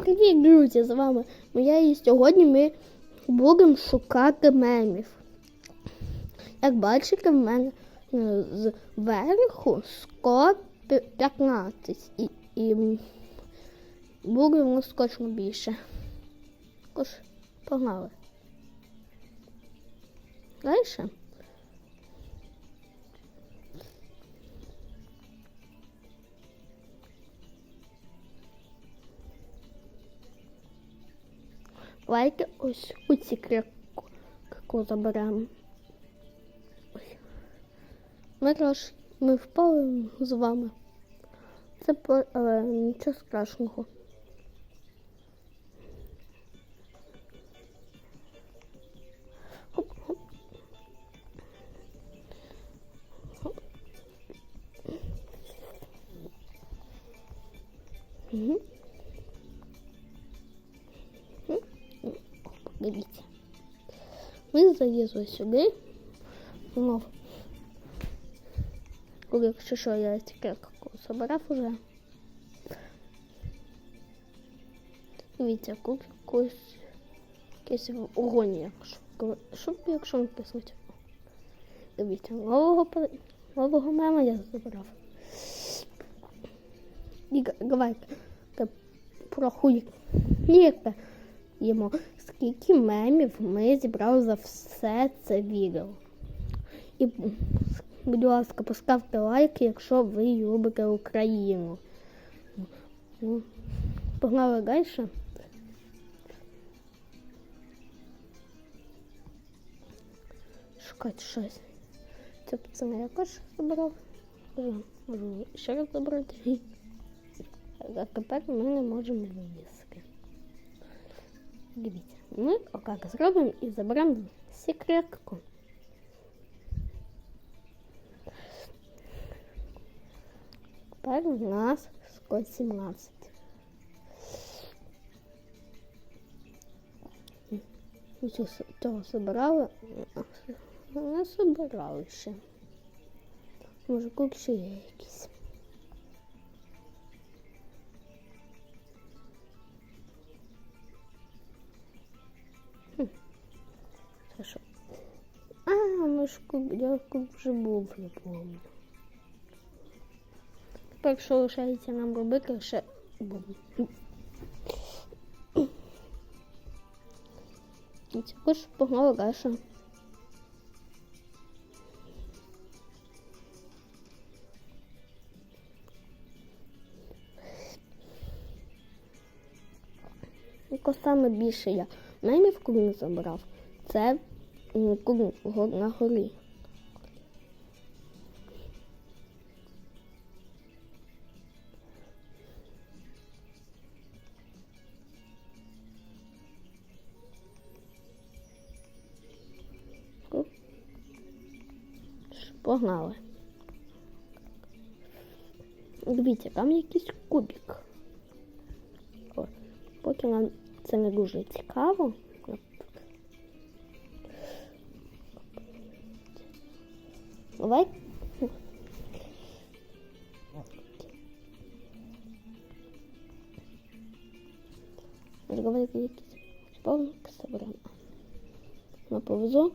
привіт, друзі! З вами моя і сьогодні ми будемо шукати мемів. Як бачите, в мене е, зверху скот 15 і, і будемо скочно більше. Також погнали. Дальше. Давайте ось у ці крику заберемо. Ми ми впали з вами. Це але нічого страшного. Хоп, Дивіться. Ми залізли сюди. Знов. Коли якщо що, я тільки забирав уже. Дивіться, куп якусь якийсь вогонь, якщо. Щоб якщо не киснуть. Дивіться, нового, нового мема я забрав. І давайте та порахуємо, йому, скільки мемів ми зібрали за все це відео. І, будь ласка, поставте лайк, якщо ви любите Україну. Ну, Погнали далі. Шукати щось. Це пацани я також забрав. Можу ще раз забрати. А тепер ми не можемо вилізти. Дивіться, ми отак зробимо і заберемо секретку. Тепер у нас скот 17. Ми цю с- Цього собирали, не собирали ще. Може, кук ще є якісь. Я куб вже був, я помню. Тепер що лишається нам робити, ще бум. І також погнала Гаша. Яко саме більше я мемів куди забрав, це го- на горі. Погнали. Дивіться, там якийсь кубик. О, поки нам це не дуже цікаво. Давай. Давай якийсь сповник соберемо. На повезу.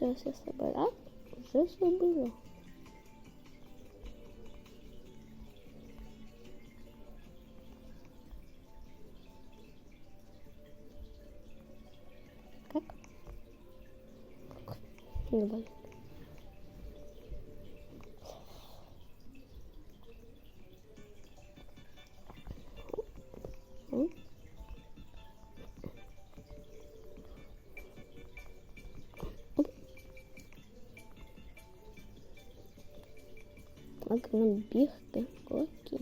Зараз я собирав, вже зробила. Давай. Так нам бігти кокі.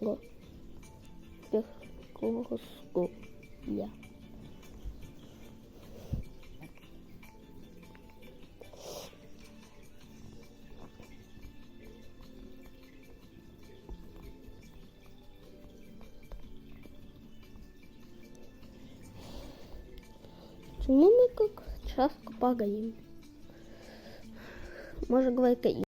Го. Біг колоску. Я. Чому мы как часто падаємо? Может, говорити